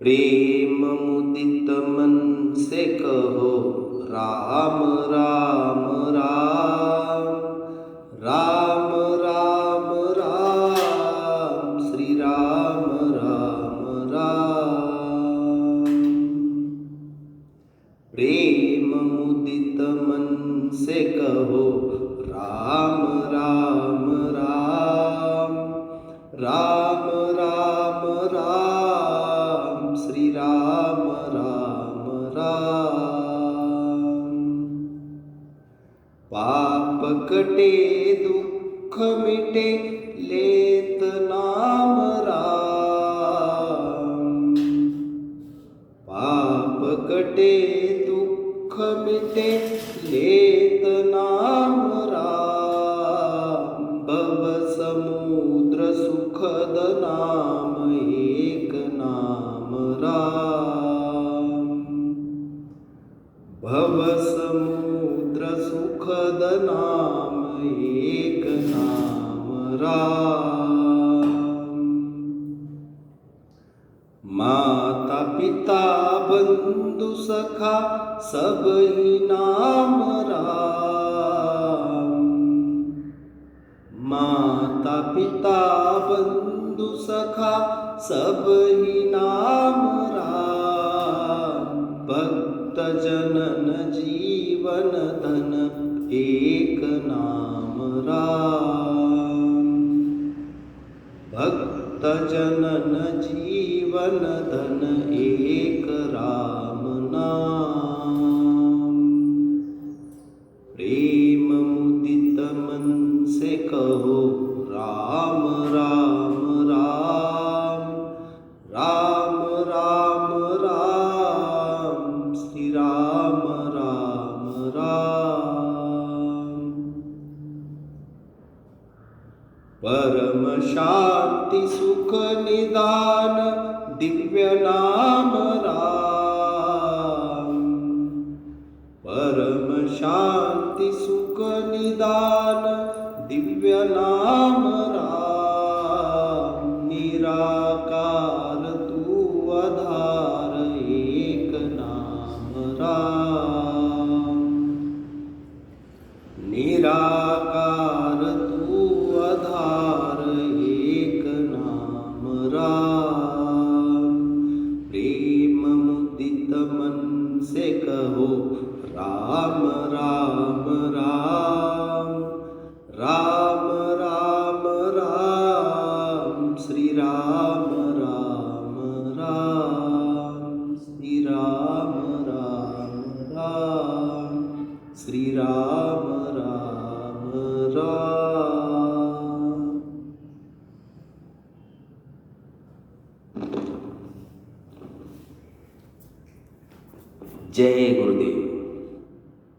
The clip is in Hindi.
प्रेम मुदित मन से कहो राम राम राम राम राम राम श्री राम राम राम प्रेम मुदित मन से कहो राम राम राम राम राम राम राम राम राम। पाप कटे, दुःख मिटे, लेत नाम राम। पाप कटे, दुःख मिटे, लेत नाम राम। भव समुद्र सुखद नाम। समुद्र सुखद नाम एक नाम माता पिता बंधु सखा सब ही नाम राम माता पिता बंधु सखा सब ही नाम राम। धन एक नाम राम। भक्त जनन जीवन धन एक राम नाम। प्रेम मुदित मन से कहो राम शांति, सुख, निदान, दिव्य नाम राम। परम शांति, सुख, निदान, दिव्य नाम राम। निराकार, तू आधार एक नाम राम। मन से कहो राम जय गुरुदेव